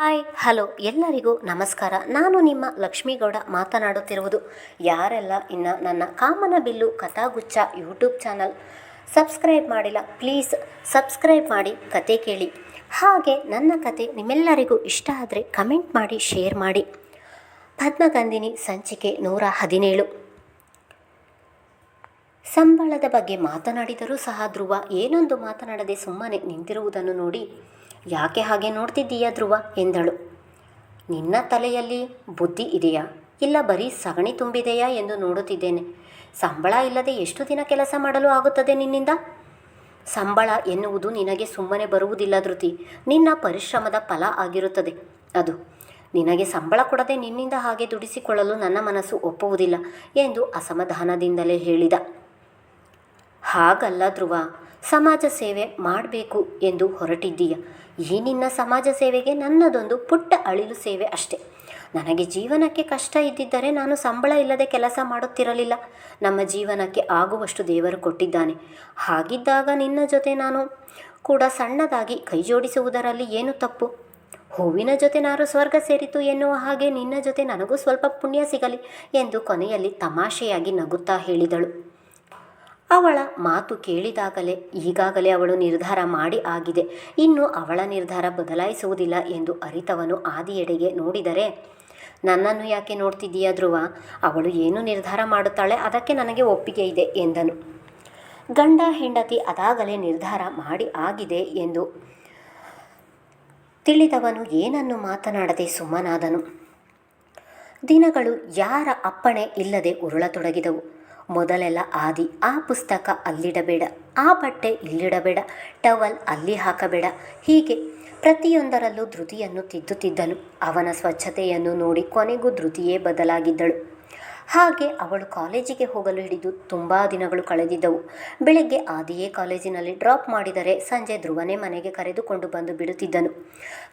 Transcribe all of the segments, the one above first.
Hi, hello, ಎಲ್ಲರಿಗೂ ನಮಸ್ಕಾರ. ನಾನು ನಿಮ್ಮ ಲಕ್ಷ್ಮೀಗೌಡ ಮಾತನಾಡುತ್ತಿರುವುದು. ಯಾರೆಲ್ಲ ಇನ್ನು ನನ್ನ ಕಾಮನ ಬಿಲ್ಲು ಕಥಾಗುಚ್ಛ ಯೂಟ್ಯೂಬ್ ಚಾನಲ್ ಸಬ್ಸ್ಕ್ರೈಬ್ ಮಾಡಿಲ್ಲ, ಪ್ಲೀಸ್ ಸಬ್ಸ್ಕ್ರೈಬ್ ಮಾಡಿ ಕತೆ ಕೇಳಿ. ಹಾಗೆ ನನ್ನ ಕತೆ ನಿಮ್ಮೆಲ್ಲರಿಗೂ ಇಷ್ಟ ಆದರೆ ಕಮೆಂಟ್ ಮಾಡಿ, ಶೇರ್ ಮಾಡಿ. ಪದ್ಮಗಂಧಿನಿ ಸಂಚಿಕೆ ನೂರ ಹದಿನೇಳು. ಸಂಬಳದ ಬಗ್ಗೆ ಮಾತನಾಡಿದರೂ ಸಹ ಧ್ರುವ ಏನೊಂದು ಮಾತನಾಡದೆ ಸುಮ್ಮನೆ ನಿಂತಿರುವುದನ್ನು ನೋಡಿ ಯಾಕೆ ಹಾಗೆ ನೋಡ್ತಿದ್ದೀಯಾ ಧ್ರುವ? ಎಂದಳು. ನಿನ್ನ ತಲೆಯಲ್ಲಿ ಬುದ್ಧಿ ಇದೆಯಾ? ಇಲ್ಲ ಬರೀ ಸಗಣಿ ತುಂಬಿದೆಯಾ ಎಂದು ನೋಡುತ್ತಿದ್ದೇನೆ. ಸಂಬಳ ಇಲ್ಲದೆ ಎಷ್ಟು ದಿನ ಕೆಲಸ ಮಾಡಲು ಆಗುತ್ತದೆ ನಿನ್ನಿಂದ? ಸಂಬಳ ಎನ್ನುವುದು ನಿನಗೆ ಸುಮ್ಮನೆ ಬರುವುದಿಲ್ಲ ಧೃತಿ. ನಿನ್ನ ಪರಿಶ್ರಮದ ಫಲ ಆಗಿರುತ್ತದೆ. ಅದು ನಿನಗೆ ಸಂಬಳ ಕೊಡದೆ ನಿನ್ನಿಂದ ಹಾಗೆ ದುಡಿಸಿಕೊಳ್ಳಲು ನನ್ನ ಮನಸ್ಸು ಒಪ್ಪುವುದಿಲ್ಲ ಎಂದು ಅಸಮಾಧಾನದಿಂದಲೇ ಹೇಳಿದ. ಹಾಗಲ್ಲ ಧ್ರುವ, ಸಮಾಜ ಸೇವೆ ಮಾಡಬೇಕು ಎಂದು ಹೊರಟಿದ್ದೀಯ. ಈ ನಿನ್ನ ಸಮಾಜ ಸೇವೆಗೆ ನನ್ನದೊಂದು ಪುಟ್ಟ ಅಳಿಲು ಸೇವೆ ಅಷ್ಟೆ. ನನಗೆ ಜೀವನಕ್ಕೆ ಕಷ್ಟ ಇದ್ದಿದ್ದರೆ ನಾನು ಸಂಬಳ ಇಲ್ಲದೆ ಕೆಲಸ ಮಾಡುತ್ತಿರಲಿಲ್ಲ. ನಮ್ಮ ಜೀವನಕ್ಕೆ ಆಗುವಷ್ಟು ದೇವರು ಕೊಟ್ಟಿದ್ದಾನೆ. ಹಾಗಿದ್ದಾಗ ನಿನ್ನ ಜೊತೆ ನಾನು ಕೂಡ ಸಣ್ಣದಾಗಿ ಕೈಜೋಡಿಸುವುದರಲ್ಲಿ ಏನು ತಪ್ಪು? ಹೂವಿನ ಜೊತೆ ನಾನು ಸ್ವರ್ಗ ಸೇರಿತು ಎನ್ನುವ ಹಾಗೆ ನಿನ್ನ ಜೊತೆ ನನಗೂ ಸ್ವಲ್ಪ ಪುಣ್ಯ ಸಿಗಲಿ ಎಂದು ಕೊನೆಯಲ್ಲಿ ತಮಾಷೆಯಾಗಿ ನಗುತ್ತಾ ಹೇಳಿದಳು. ಅವಳ ಮಾತು ಕೇಳಿದಾಗಲೇ, ಈಗಾಗಲೇ ಅವಳು ನಿರ್ಧಾರ ಮಾಡಿ ಆಗಿದೆ. ಇನ್ನು ಅವಳ ನಿರ್ಧಾರ ಬದಲಾಯಿಸುವುದಿಲ್ಲ ಎಂದು ಅರಿತವನು ಆದಿಯೆಡೆಗೆ ನೋಡಿದರೆ, ನನ್ನನ್ನು ಯಾಕೆ ನೋಡ್ತಿದ್ದೀಯ ಧ್ರುವ? ಅವಳು ಏನು ನಿರ್ಧಾರ ಮಾಡುತ್ತಾಳೆ? ಅದಕ್ಕೆ ನನಗೆ ಒಪ್ಪಿಗೆ ಇದೆ ಎಂದನು. ಗಂಡ ಹೆಂಡತಿ ಅದಾಗಲೇ ನಿರ್ಧಾರ ಮಾಡಿ ಆಗಿದೆ ಎಂದು ತಿಳಿದವನು ಏನನ್ನು ಮಾತನಾಡದೆ ಸುಮ್ಮನಾದನು. ದಿನಗಳು ಯಾರ ಅಪ್ಪಣೆ ಇಲ್ಲದೆ ಉರುಳತೊಡಗಿದವು ಮೊದಲೆಲ್ಲ ಆದಿ, ಆ ಪುಸ್ತಕ ಅಲ್ಲಿಡಬೇಡ, ಆ ಬಟ್ಟೆ ಇಲ್ಲಿಡಬೇಡ, ಟವಲ್ ಅಲ್ಲಿ ಹಾಕಬೇಡ. ಹೀಗೆ ಪ್ರತಿಯೊಂದರಲ್ಲೂ ಧೃತಿಯನ್ನು ತಿದ್ದುತ್ತಿದ್ದನು. ಅವನ ಸ್ವಚ್ಛತೆಯನ್ನು ನೋಡಿ ಕೊನೆಗೂ ಧೃತಿಯೇ ಬದಲಾಗಿದ್ದಳು. ಹಾಗೆ ಅವಳು ಕಾಲೇಜಿಗೆ ಹೋಗಲು ಹಿಡಿದು ತುಂಬ ದಿನಗಳು ಕಳೆದಿದ್ದವು. ಬೆಳಗ್ಗೆ ಆದಿಯೇ ಕಾಲೇಜಿನಲ್ಲಿ ಡ್ರಾಪ್ ಮಾಡಿದರೆ ಸಂಜೆ ಧ್ರುವನೇ ಮನೆಗೆ ಕರೆದುಕೊಂಡು ಬಂದು ಬಿಡುತ್ತಿದ್ದನು.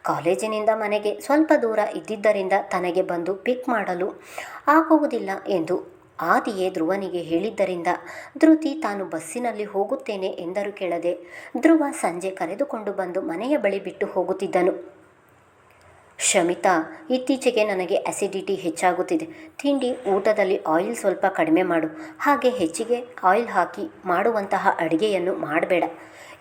ಕಾಲೇಜಿನಿಂದ ಮನೆಗೆ ಸ್ವಲ್ಪ ದೂರ ಇದ್ದಿದ್ದರಿಂದ ತನಗೆ ಬಂದು ಪಿಕ್ ಮಾಡಲು ಆಗುವುದಿಲ್ಲ ಎಂದು ಆದಿಯೇ ಧ್ರುವನಿಗೆ ಹೇಳಿದ್ದರಿಂದ, ಧೃತಿ, ತಾನು ಬಸ್ಸಿನಲ್ಲಿ ಹೋಗುತ್ತೇನೆ ಎಂದರು ಕೇಳದೆ, ಧ್ರುವ ಸಂಜೆ ಕರೆದುಕೊಂಡು ಬಂದು ಮನೆಯ ಬಳಿ ಬಿಟ್ಟು ಹೋಗುತ್ತಿದ್ದನು. ಶಮಿತಾ, ಇತ್ತೀಚೆಗೆ ನನಗೆ ಅಸಿಡಿಟಿ ಹೆಚ್ಚಾಗುತ್ತಿದೆ. ತಿಂಡಿ, ಊಟದಲ್ಲಿ ಆಯಿಲ್ ಸ್ವಲ್ಪ ಕಡಿಮೆ ಮಾಡು. ಹಾಗೆ ಹೆಚ್ಚಿಗೆ ಆಯಿಲ್ ಹಾಕಿ ಮಾಡುವಂತಹ ಅಡುಗೆಯನ್ನು ಮಾಡಬೇಡ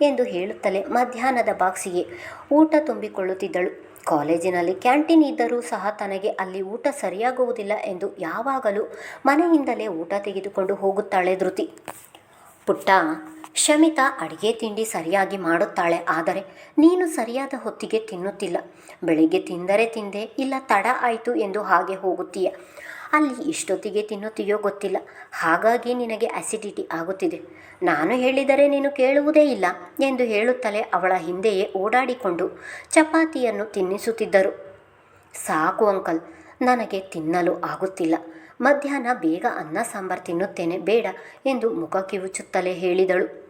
ಎಂದು ಹೇಳುತ್ತಲೇ ಮಧ್ಯಾಹ್ನದ ಬಾಕ್ಸಿಗೆ ಊಟ ತುಂಬಿಕೊಳ್ಳುತ್ತಿದ್ದಳು. ಕಾಲೇಜಿನಲ್ಲಿ ಕ್ಯಾಂಟೀನ್ ಇದ್ದರೂ ಸಹ ತನಗೆ ಅಲ್ಲಿ ಊಟ ಸರಿಯಾಗುವುದಿಲ್ಲ ಎಂದು ಯಾವಾಗಲೂ ಮನೆಯಿಂದಲೇ ಊಟ ತೆಗೆದುಕೊಂಡು ಹೋಗುತ್ತಾಳೆ ಧೃತಿ. ಪುಟ್ಟ, ಶಮಿತಾ ಅಡಿಗೆ ತಿಂಡಿ ಸರಿಯಾಗಿ ಮಾಡುತ್ತಾಳೆ, ಆದರೆ ನೀನು ಸರಿಯಾದ ಹೊತ್ತಿಗೆ ತಿನ್ನುತ್ತಿಲ್ಲ. ಬೆಳಿಗ್ಗೆ ತಿಂದರೆ ತಿಂದೆ, ಇಲ್ಲ ತಡ ಆಯಿತು ಎಂದು ಹಾಗೆ ಹೋಗುತ್ತೀಯ. ಅಲ್ಲಿ ಇಷ್ಟೊತ್ತಿಗೆ ತಿನ್ನುತ್ತೀಯೋ ಗೊತ್ತಿಲ್ಲ. ಹಾಗಾಗಿ ನಿನಗೆ ಅಸಿಡಿಟಿ ಆಗುತ್ತಿದೆ. ನಾನು ಹೇಳಿದರೆ ನೀನು ಕೇಳುವುದೇ ಇಲ್ಲ ಎಂದು ಹೇಳುತ್ತಲೇ ಅವಳ ಹಿಂದೆಯೇ ಓಡಾಡಿಕೊಂಡು ಚಪಾತಿಯನ್ನು ತಿನ್ನಿಸುತ್ತಿದ್ದರು. ಸಾಕು ಅಂಕಲ್, ನನಗೆ ತಿನ್ನಲು ಆಗುತ್ತಿಲ್ಲ. ಮಧ್ಯಾಹ್ನ ಬೇಗ ಅನ್ನ ಸಾಂಬಾರು ತಿನ್ನುತ್ತೇನೆ, ಬೇಡ ಎಂದು ಮುಖ ಕಿವುಚುತ್ತಲೇ ಹೇಳಿದಳು.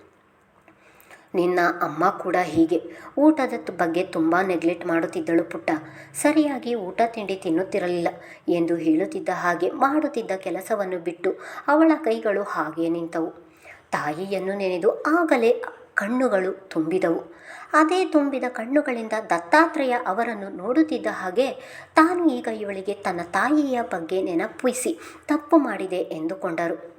ನಿನ್ನ ಅಮ್ಮ ಕೂಡ ಹೀಗೆ. ಊಟದ ಬಗ್ಗೆ ತುಂಬ ನೆಗ್ಲೆಕ್ಟ್ ಮಾಡುತ್ತಿದ್ದಳು ಪುಟ್ಟ. ಸರಿಯಾಗಿ ಊಟ ತಿಂಡಿ ತಿನ್ನುತ್ತಿರಲಿಲ್ಲ ಎಂದು ಹೇಳುತ್ತಿದ್ದ ಹಾಗೆ ಮಾಡುತ್ತಿದ್ದ ಕೆಲಸವನ್ನು ಬಿಟ್ಟು ಅವಳ ಕೈಗಳು ಹಾಗೆ ನಿಂತವು. ತಾಯಿಯನ್ನು ನೆನೆದು ಆಗಲೇ ಕಣ್ಣುಗಳು ತುಂಬಿದವು. ಅದೇ ತುಂಬಿದ ಕಣ್ಣುಗಳಿಂದ ದತ್ತಾತ್ರೇಯ ಅವರನ್ನು ನೋಡುತ್ತಿದ್ದ ಹಾಗೆ ತಾನು ಈಗ ಇವಳಿಗೆ ತನ್ನ ತಾಯಿಯ ಬಗ್ಗೆ ನೆನಪಿಸಿ ತಪ್ಪು ಮಾಡಿದೆ ಎಂದುಕೊಂಡರು.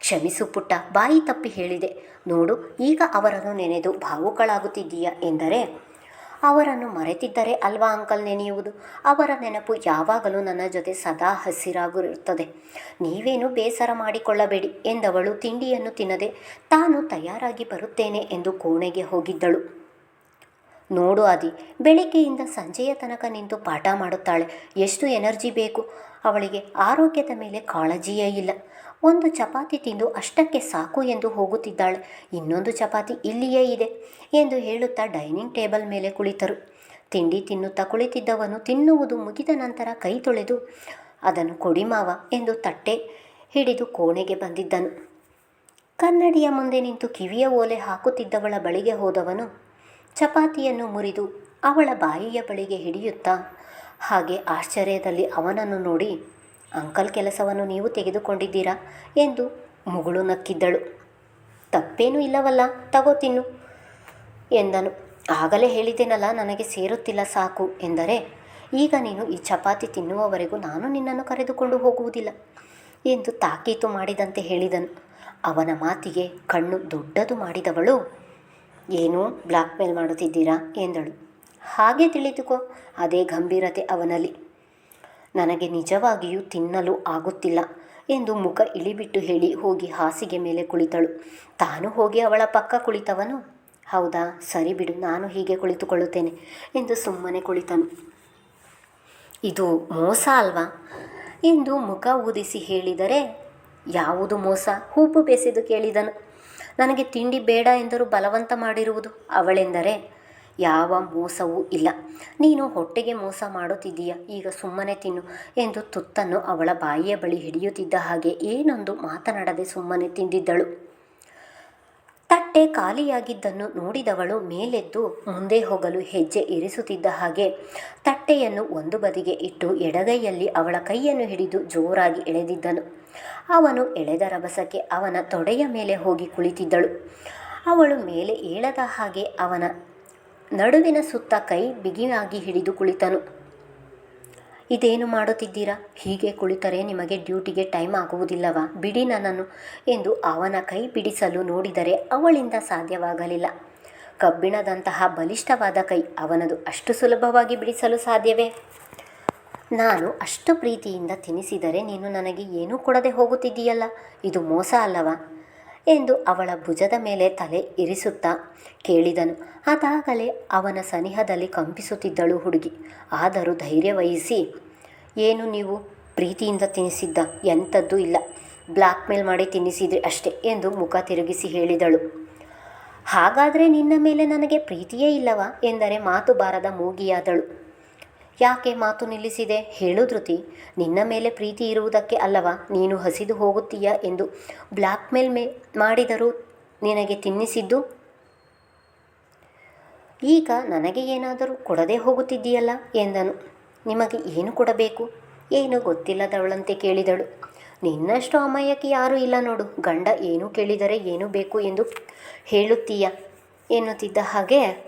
ಕ್ಷಮಿಸು ಪುಟ್ಟ, ಬಾಯಿ ತಪ್ಪಿ ಹೇಳಿದೆ. ನೋಡು, ಈಗ ಅವರನ್ನು ನೆನೆದು ಭಾವುಕಳಾಗುತ್ತಿದ್ದೀಯಾ ಎಂದರೆ, ಅವರನ್ನು ಮರೆತಿದ್ದರೆ ಅಲ್ವಾ ಅಂಕಲ್ ನೆನೆಯುವುದು? ಅವರ ನೆನಪು ಯಾವಾಗಲೂ ನನ್ನ ಜೊತೆ ಸದಾ ಹಸಿರಾಗಿರುತ್ತದೆ. ನೀವೇನು ಬೇಸರ ಮಾಡಿಕೊಳ್ಳಬೇಡಿ ಎಂದವಳು ತಿಂಡಿಯನ್ನು ತಿನ್ನದೆ, ತಾನು ತಯಾರಾಗಿ ಬರುತ್ತೇನೆ ಎಂದು ಕೋಣೆಗೆ ಹೋಗಿದ್ದಳು. ನೋಡು ಆದಿ, ಬೆಳಿಗ್ಗೆಯಿಂದ ಸಂಜೆಯ ತನಕ ನಿಂತು ಪಾಠ ಮಾಡುತ್ತಾಳೆ. ಎಷ್ಟು ಎನರ್ಜಿ ಬೇಕು? ಅವಳಿಗೆ ಆರೋಗ್ಯದ ಮೇಲೆ ಕಾಳಜಿಯೇ ಇಲ್ಲ. ಒಂದು ಚಪಾತಿ ತಿಂದು ಅಷ್ಟಕ್ಕೆ ಸಾಕು ಎಂದು ಹೋಗುತ್ತಿದ್ದಾಳೆ. ಇನ್ನೊಂದು ಚಪಾತಿ ಇಲ್ಲಿಯೇ ಇದೆ ಎಂದು ಹೇಳುತ್ತಾ ಡೈನಿಂಗ್ ಟೇಬಲ್ ಮೇಲೆ ಕುಳಿತರು. ತಿಂಡಿ ತಿನ್ನುತ್ತಾ ಕುಳಿತಿದ್ದವನು ತಿನ್ನುವುದು ಮುಗಿದ ನಂತರ ಕೈ ತೊಳೆದು, ಅದನ್ನು ಕೊಡಿ ಮಾವ ಎಂದು ತಟ್ಟೆ ಹಿಡಿದು ಕೋಣೆಗೆ ಬಂದಿದ್ದನು. ಕನ್ನಡಿಯ ಮುಂದೆ ನಿಂತು ಕಿವಿಯ ಓಲೆ ಹಾಕುತ್ತಿದ್ದವಳ ಬಳಿಗೆ ಹೋದವನು ಚಪಾತಿಯನ್ನು ಮುರಿದು ಅವಳ ಬಾಯಿಯ ಬಳಿಗೆ ಹಿಡಿಯುತ್ತಾ, ಹಾಗೆ ಆಶ್ಚರ್ಯದಲ್ಲಿ ಅವನನ್ನು ನೋಡಿ ಅಂಕಲ್ ಕೆಲಸವನ್ನು ನೀವು ತೆಗೆದುಕೊಂಡಿದ್ದೀರಾ ಎಂದು ಮುಗುಳು ನಕ್ಕಿದ್ದಳು. ತಪ್ಪೇನೂ ಇಲ್ಲವಲ್ಲ, ತಗೋ ತಿನ್ನು ಎಂದನು. ಆಗಲೇ ಹೇಳಿದ್ದೇನಲ್ಲ ನನಗೆ ಸೇರುತ್ತಿಲ್ಲ ಸಾಕು ಎಂದರೆ, ಈಗ ನೀನು ಈ ಚಪಾತಿ ತಿನ್ನುವವರೆಗೂ ನಾನು ನಿನ್ನನ್ನು ಕರೆದುಕೊಂಡು ಹೋಗುವುದಿಲ್ಲ ಎಂದು ತಾಕೀತು ಮಾಡಿದಂತೆ ಹೇಳಿದನು. ಅವನ ಮಾತಿಗೆ ಕಣ್ಣು ದೊಡ್ಡದು ಮಾಡಿದವಳು, ಏನು ಬ್ಲ್ಯಾಕ್ಮೇಲ್ ಮಾಡುತ್ತಿದ್ದೀರಾ? ಎಂದಳು. ಹಾಗೆ ತಿಳಿದುಕೋ, ಅದೇ ಗಂಭೀರತೆ ಅವನಲ್ಲಿ. ನನಗೆ ನಿಜವಾಗಿಯೂ ತಿನ್ನಲು ಆಗುತ್ತಿಲ್ಲ ಎಂದು ಮುಖ ಇಳಿಬಿಟ್ಟು ಹೇಳಿ ಹೋಗಿ ಹಾಸಿಗೆ ಮೇಲೆ ಕುಳಿತಳು. ತಾನು ಹೋಗಿ ಅವಳ ಪಕ್ಕ ಕುಳಿತವನು? ಹೌದಾ? ಸರಿ ಬಿಡು, ನಾನು ಹೀಗೆ ಕುಳಿತುಕೊಳ್ಳುತ್ತೇನೆ ಎಂದು ಸುಮ್ಮನೆ ಕುಳಿತನು. ಇದು ಮೋಸ ಅಲ್ವಾ? ಎಂದು ಮುಖ ಊದಿಸಿ ಹೇಳಿದರೆ, ಯಾವುದು ಮೋಸ? ಹೂಬು ಬೆಸೆದು ಕೇಳಿದನು. ನನಗೆ ತಿಂಡಿ ಬೇಡ ಎಂದರೂ ಬಲವಂತ ಮಾಡಿರುವುದು ಅವಳೆಂದರೆ ಯಾವ ಮೋಸವೂ ಇಲ್ಲ. ನೀನು ಹೊಟ್ಟೆಗೆ ಮೋಸ ಮಾಡುತ್ತಿದ್ದೀಯ, ಈಗ ಸುಮ್ಮನೆ ತಿನ್ನು ಎಂದು ತುತ್ತನ್ನು ಅವಳ ಬಾಯಿಯ ಬಳಿ ಹಿಡಿಯುತ್ತಿದ್ದ ಹಾಗೆ ಏನೊಂದು ಮಾತನಾಡದೆ ಸುಮ್ಮನೆ ತಿಂದಿದ್ದಳು. ತಟ್ಟೆ ಖಾಲಿಯಾಗಿದ್ದನ್ನು ನೋಡಿದವಳು ಮೇಲೆದ್ದು ಮುಂದೆ ಹೋಗಲು ಹೆಜ್ಜೆ ಇರಿಸುತ್ತಿದ್ದ ಹಾಗೆ ತಟ್ಟೆಯನ್ನು ಒಂದು ಬದಿಗೆ ಇಟ್ಟು ಎಡಗೈಯಲ್ಲಿ ಅವಳ ಕೈಯನ್ನು ಹಿಡಿದು ಜೋರಾಗಿ ಎಳೆದಿದ್ದನು. ಅವನು ಎಳೆದ ರಭಸಕ್ಕೆ ಅವನ ತೊಡೆಯ ಮೇಲೆ ಹೋಗಿ ಕುಳಿತಿದ್ದಳು. ಅವಳು ಮೇಲೆ ಏಳದ ಹಾಗೆ ಅವನ ನಡುವಿನ ಸುತ್ತ ಕೈ ಬಿಗಿಯಾಗಿ ಹಿಡಿದು ಕುಳಿತನು. ಇದೇನು ಮಾಡುತ್ತಿದ್ದೀರಾ? ಹೀಗೆ ಕುಳಿತರೆ ನಿಮಗೆ ಡ್ಯೂಟಿಗೆ ಟೈಮ್ ಆಗುವುದಿಲ್ಲವಾ? ಬಿಡಿ ನನ್ನನ್ನು ಎಂದು ಅವನ ಕೈ ಬಿಡಿಸಲು ನೋಡಿದರೆ ಅವಳಿಂದ ಸಾಧ್ಯವಾಗಲಿಲ್ಲ. ಕಬ್ಬಿಣದಂತಹ ಬಲಿಷ್ಠವಾದ ಕೈ ಅವನದು ಅಷ್ಟು ಸುಲಭವಾಗಿ ಬಿಡಿಸಲು ಸಾಧ್ಯವೇ? ನಾನು ಅಷ್ಟು ಪ್ರೀತಿಯಿಂದ ತಿನಿಸಿದರೆ ನೀನು ನನಗೆ ಏನೂ ಕೊಡದೆ ಹೋಗುತ್ತಿದ್ದೀಯಲ್ಲ? ಇದು ಮೋಸ ಅಲ್ಲವಾ? ಎಂದು ಅವಳ ಭುಜದ ಮೇಲೆ ತಲೆ ಇರಿಸುತ್ತಾ ಕೇಳಿದನು. ಅದಾಗಲೇ ಅವನ ಸನಿಹದಲ್ಲಿ ಕಂಪಿಸುತ್ತಿದ್ದಳು ಹುಡುಗಿ. ಆದರೂ ಧೈರ್ಯ ವಹಿಸಿ, ಏನು ನೀವು ಪ್ರೀತಿಯಿಂದ ತಿನ್ನಿಸಿದ್ದ? ಎಂಥದ್ದು ಇಲ್ಲ. ಬ್ಲ್ಯಾಕ್ ಮೇಲ್ ಮಾಡಿ ತಿನ್ನಿಸಿದ್ರಿ ಅಷ್ಟೇ ಎಂದು ಮುಖ ತಿರುಗಿಸಿ ಹೇಳಿದಳು. ಹಾಗಾದರೆ ನಿನ್ನ ಮೇಲೆ ನನಗೆ ಪ್ರೀತಿಯೇ ಇಲ್ಲವಾ? ಎಂದರೆ ಮಾತು ಬಾರದ ಮೂಗಿಯಾದಳು. ಯಾಕೆ ಮಾತು ನಿಲ್ಲಿಸಿದೆ? ಹೇಳು ಧೃತಿ. ನಿನ್ನ ಮೇಲೆ ಪ್ರೀತಿ ಇರುವುದಕ್ಕೆ ಅಲ್ಲವಾ ನೀನು ಹಸಿದು ಹೋಗುತ್ತೀಯ ಎಂದು ಬ್ಲ್ಯಾಕ್ ಮೇಲ್ ಮೇ ಮಾಡಿದರೂ ನಿನಗೆ ತಿನ್ನಿಸಿದ್ದು? ಈಗ ನನಗೆ ಏನಾದರೂ ಕೊಡದೆ ಹೋಗುತ್ತಿದ್ದೀಯಲ್ಲ ಎಂದನು. ನಿಮಗೆ ಏನು ಕೊಡಬೇಕು? ಏನು ಗೊತ್ತಿಲ್ಲದವಳಂತೆ ಕೇಳಿದಳು. ನಿನ್ನಷ್ಟು ಅಮಾಯಕ್ಕೆ ಯಾರೂ ಇಲ್ಲ ನೋಡು. ಗಂಡ ಏನು ಕೇಳಿದರೆ ಏನು ಬೇಕು ಎಂದು ಹೇಳುತ್ತೀಯ ಎನ್ನುತ್ತಿದ್ದ ಹಾಗೆ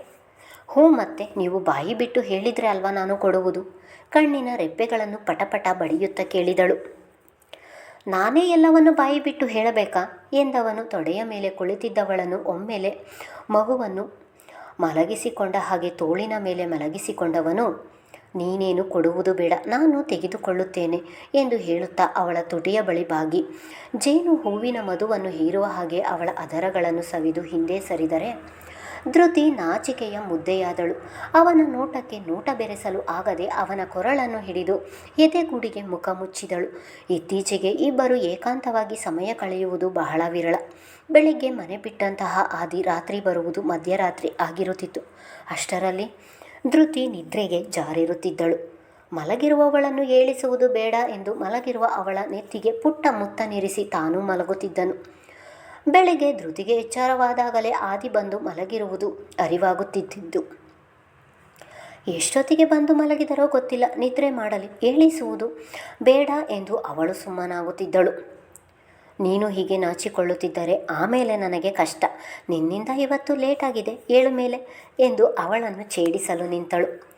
ಹ್ಞೂ ಮತ್ತೆ, ನೀವು ಬಾಯಿ ಬಿಟ್ಟು ಹೇಳಿದರೆ ಅಲ್ವಾ ನಾನು ಕೊಡುವುದು? ಕಣ್ಣಿನ ರೆಪ್ಪೆಗಳನ್ನು ಪಟಪಟ ಬಡಿಯುತ್ತಾ ಕೇಳಿದಳು. ನಾನೇ ಎಲ್ಲವನ್ನು ಬಾಯಿ ಬಿಟ್ಟು ಹೇಳಬೇಕಾ? ಎಂದವನು ತೊಡೆಯ ಮೇಲೆ ಕುಳಿತಿದ್ದವಳನ್ನು ಒಮ್ಮೆಲೆ ಮಗುವನ್ನು ಮಲಗಿಸಿಕೊಂಡ ಹಾಗೆ ತೋಳಿನ ಮೇಲೆ ಮಲಗಿಸಿಕೊಂಡವನು, ನೀನೇನು ಕೊಡುವುದು ಬೇಡ, ನಾನು ತೆಗೆದುಕೊಳ್ಳುತ್ತೇನೆ ಎಂದು ಹೇಳುತ್ತಾ ಅವಳ ತುಟಿಯ ಬಳಿ ಬಾಗಿ. ಜೇನು ಹೂವಿನ ಮಧುವನ್ನು ಹೀರುವ ಹಾಗೆ ಅವಳ ಅದರಗಳನ್ನು ಸವಿದು ಹಿಂದೆ ಸರಿದರೆ ಧೃತಿ ನಾಚಿಕೆಯ ಮುದ್ದೆಯಾದಳು. ಅವನ ನೋಟಕ್ಕೆ ನೋಟ ಬೆರೆಸಲು ಆಗದೆ ಅವನ ಕೊರಳನ್ನು ಹಿಡಿದು ಎದೆಗೂಡಿಗೆ ಮುಖ ಮುಚ್ಚಿದಳು. ಇತ್ತೀಚೆಗೆ ಇಬ್ಬರು ಏಕಾಂತವಾಗಿ ಸಮಯ ಕಳೆಯುವುದು ಬಹಳ ವಿರಳ. ಬೆಳಿಗ್ಗೆ ಮನೆ ಬಿಟ್ಟಂತಹ ಆದಿ ರಾತ್ರಿ ಬರುವುದು ಮಧ್ಯರಾತ್ರಿ ಆಗಿರುತ್ತಿತ್ತು. ಅಷ್ಟರಲ್ಲಿ ಧೃತಿ ನಿದ್ರೆಗೆ ಜಾರಿರುತ್ತಿದ್ದಳು. ಮಲಗಿರುವವಳನ್ನು ಏಳಿಸುವುದು ಬೇಡ ಎಂದು ಮಲಗಿರುವ ಅವಳ ನೆತ್ತಿಗೆ ಪುಟ್ಟ ಮುತ್ತ ನಿರಿಸಿ ತಾನೂ ಮಲಗುತ್ತಿದ್ದನು. ಬೆಳಿಗ್ಗೆ ಧೃತಿಗೆ ಎಚ್ಚರವಾದಾಗಲೇ ಆದಿ ಬಂದು ಮಲಗಿರುವುದು ಅರಿವಾಗುತ್ತಿದ್ದು ಎಷ್ಟೊತ್ತಿಗೆ ಬಂದು ಮಲಗಿದರೋ ಗೊತ್ತಿಲ್ಲ. ನಿದ್ರೆ ಮಾಡಲಿ, ಏಳಿಸುವುದು ಬೇಡ ಎಂದು ಅವಳು ಸುಮ್ಮನಾಗುತ್ತಿದ್ದಳು. ನೀನು ಹೀಗೆ ನಾಚಿಕೊಳ್ಳುತ್ತಿದ್ದರೆ ಆಮೇಲೆ ನನಗೆ ಕಷ್ಟ. ನಿನ್ನಿಂದ ಇವತ್ತು ಲೇಟಾಗಿದೆ ಏಳು ಮೇಲೆ ಎಂದು ಅವಳನ್ನು ಛೇಡಿಸಲು ನಿಂತಳು.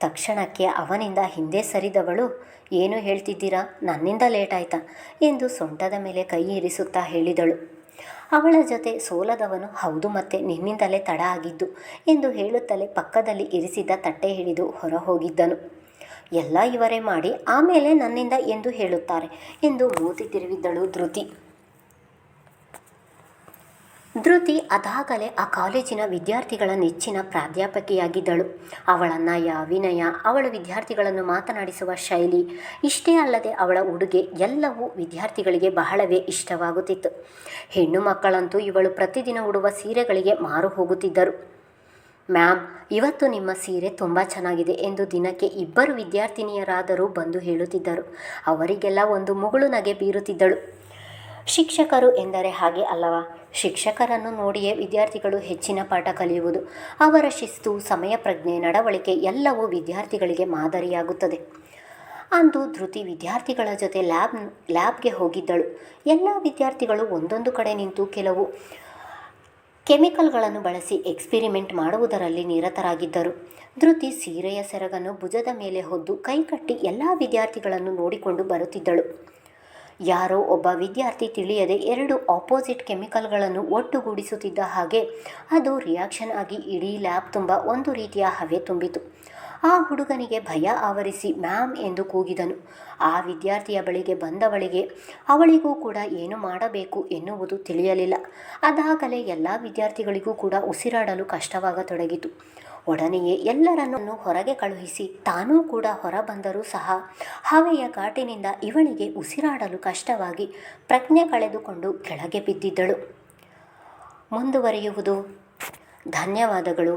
ತಕ್ಷಣಕ್ಕೆ ಅವನಿಂದ ಹಿಂದೆ ಸರಿದವಳು, ಏನು ಹೇಳ್ತಿದ್ದೀರಾ? ನನ್ನಿಂದ ಲೇಟ್ ಆಯ್ತಾ? ಎಂದು ಸೊಂಟದ ಮೇಲೆ ಕೈ ಇರಿಸುತ್ತಾ ಹೇಳಿದಳು. ಅವಳ ಜೊತೆ ಸೋಲದವನು ಹೌದು ಮತ್ತೆ ನಿನ್ನಿಂದಲೇ ತಡ ಆಗಿದ್ದು ಎಂದು ಹೇಳುತ್ತಲೇ ಪಕ್ಕದಲ್ಲಿ ಇರಿಸಿದ್ದ ತಟ್ಟೆ ಹಿಡಿದು ಹೊರ ಹೋಗಿದ್ದನು ಎಲ್ಲ ಇವರೇ ಮಾಡಿ ಆಮೇಲೆ ನನ್ನಿಂದ ಎಂದು ಹೇಳುತ್ತಾರೆ ಎಂದು ಮೂತಿ ತಿರುವಿದ್ದಳು ಧೃತಿ. ಧೃತಿ ಅದಾಗಲೇ ಆ ಕಾಲೇಜಿನ ವಿದ್ಯಾರ್ಥಿಗಳ ನೆಚ್ಚಿನ ಪ್ರಾಧ್ಯಾಪಕಿಯಾಗಿದ್ದಳು. ಅವಳ ನಯ ವಿನಯ ಅವಳ ವಿದ್ಯಾರ್ಥಿಗಳನ್ನು ಮಾತನಾಡಿಸುವ ಶೈಲಿ ಇಷ್ಟೇ ಅಲ್ಲದೆ ಅವಳ ಉಡುಗೆ ಎಲ್ಲವೂ ವಿದ್ಯಾರ್ಥಿಗಳಿಗೆ ಬಹಳವೇ ಇಷ್ಟವಾಗುತ್ತಿತ್ತು. ಹೆಣ್ಣು ಮಕ್ಕಳಂತೂ ಇವಳು ಪ್ರತಿದಿನ ಉಡುವ ಸೀರೆಗಳಿಗೆ ಮಾರು ಹೋಗುತ್ತಿದ್ದರು. ಮ್ಯಾಮ್, ಇವತ್ತು ನಿಮ್ಮ ಸೀರೆ ತುಂಬ ಚೆನ್ನಾಗಿದೆ ಎಂದು ದಿನಕ್ಕೆ ಇಬ್ಬರು ವಿದ್ಯಾರ್ಥಿನಿಯರಾದರೂ ಬಂದು ಹೇಳುತ್ತಿದ್ದರು. ಅವರಿಗೆಲ್ಲ ಒಂದು ಮುಗುಳು ನಗೆ ಬೀರುತ್ತಿದ್ದಳು. ಶಿಕ್ಷಕರು ಎಂದರೆ ಹಾಗೆ ಅಲ್ಲವಾ? ಶಿಕ್ಷಕರನ್ನು ನೋಡಿಯೇ ವಿದ್ಯಾರ್ಥಿಗಳು ಹೆಚ್ಚಿನ ಪಾಠ ಕಲಿಯುವುದು. ಅವರ ಶಿಸ್ತು, ಸಮಯ ಪ್ರಜ್ಞೆ, ನಡವಳಿಕೆ ಎಲ್ಲವೂ ವಿದ್ಯಾರ್ಥಿಗಳಿಗೆ ಮಾದರಿಯಾಗುತ್ತದೆ. ಅಂದು ಧೃತಿ ವಿದ್ಯಾರ್ಥಿಗಳ ಜೊತೆ ಲ್ಯಾಬ್, ಲ್ಯಾಬ್ಗೆ ಹೋಗಿದ್ದಳು. ಎಲ್ಲ ವಿದ್ಯಾರ್ಥಿಗಳು ಒಂದೊಂದು ಕಡೆ ನಿಂತು ಕೆಲವು ಕೆಮಿಕಲ್ಗಳನ್ನು ಬಳಸಿ ಎಕ್ಸ್ಪಿರಿಮೆಂಟ್ ಮಾಡುವುದರಲ್ಲಿ ನಿರತರಾಗಿದ್ದರು. ಧೃತಿ ಸೀರೆಯ ಸೆರಗನ್ನು ಭುಜದ ಮೇಲೆ ಹೊದ್ದು ಕೈಕಟ್ಟಿ ಎಲ್ಲ ವಿದ್ಯಾರ್ಥಿಗಳನ್ನು ನೋಡಿಕೊಂಡು ಬರುತ್ತಿದ್ದಳು. ಯಾರೋ ಒಬ್ಬ ವಿದ್ಯಾರ್ಥಿ ತಿಳಿಯದೆ ಎರಡು ಆಪೋಸಿಟ್ ಕೆಮಿಕಲ್ಗಳನ್ನು ಒಟ್ಟುಗೂಡಿಸುತ್ತಿದ್ದ ಹಾಗೆ ಅದು ರಿಯಾಕ್ಷನ್ ಆಗಿ ಇಡೀ ಲ್ಯಾಬ್ ತುಂಬ ಒಂದು ರೀತಿಯ ಹವೆ ತುಂಬಿತು. ಆ ಹುಡುಗನಿಗೆ ಭಯ ಆವರಿಸಿ ಮ್ಯಾಮ್ ಎಂದು ಕೂಗಿದನು. ಆ ವಿದ್ಯಾರ್ಥಿಯ ಬಳಿಗೆ ಬಂದವಳಿಗೆ ಅವಳಿಗೂ ಕೂಡ ಏನು ಮಾಡಬೇಕು ಎನ್ನುವುದು ತಿಳಿಯಲಿಲ್ಲ. ಅದಾಗಲೇ ಎಲ್ಲ ವಿದ್ಯಾರ್ಥಿಗಳಿಗೂ ಕೂಡ ಉಸಿರಾಡಲು ಕಷ್ಟವಾಗತೊಡಗಿತು. ಒಡನೆಯೇ ಎಲ್ಲರನ್ನು ಹೊರಗೆ ಕಳುಹಿಸಿ ತಾನೂ ಕೂಡ ಹೊರಬಂದರೂ ಸಹ ಹವೆಯ ಕಾಟಿನಿಂದ ಇವಳಿಗೆ ಉಸಿರಾಡಲು ಕಷ್ಟವಾಗಿ ಪ್ರಜ್ಞೆ ಕಳೆದುಕೊಂಡು ಕೆಳಗೆ ಬಿದ್ದಿದ್ದಳು. ಮುಂದುವರಿಯುವುದು. ಧನ್ಯವಾದಗಳು.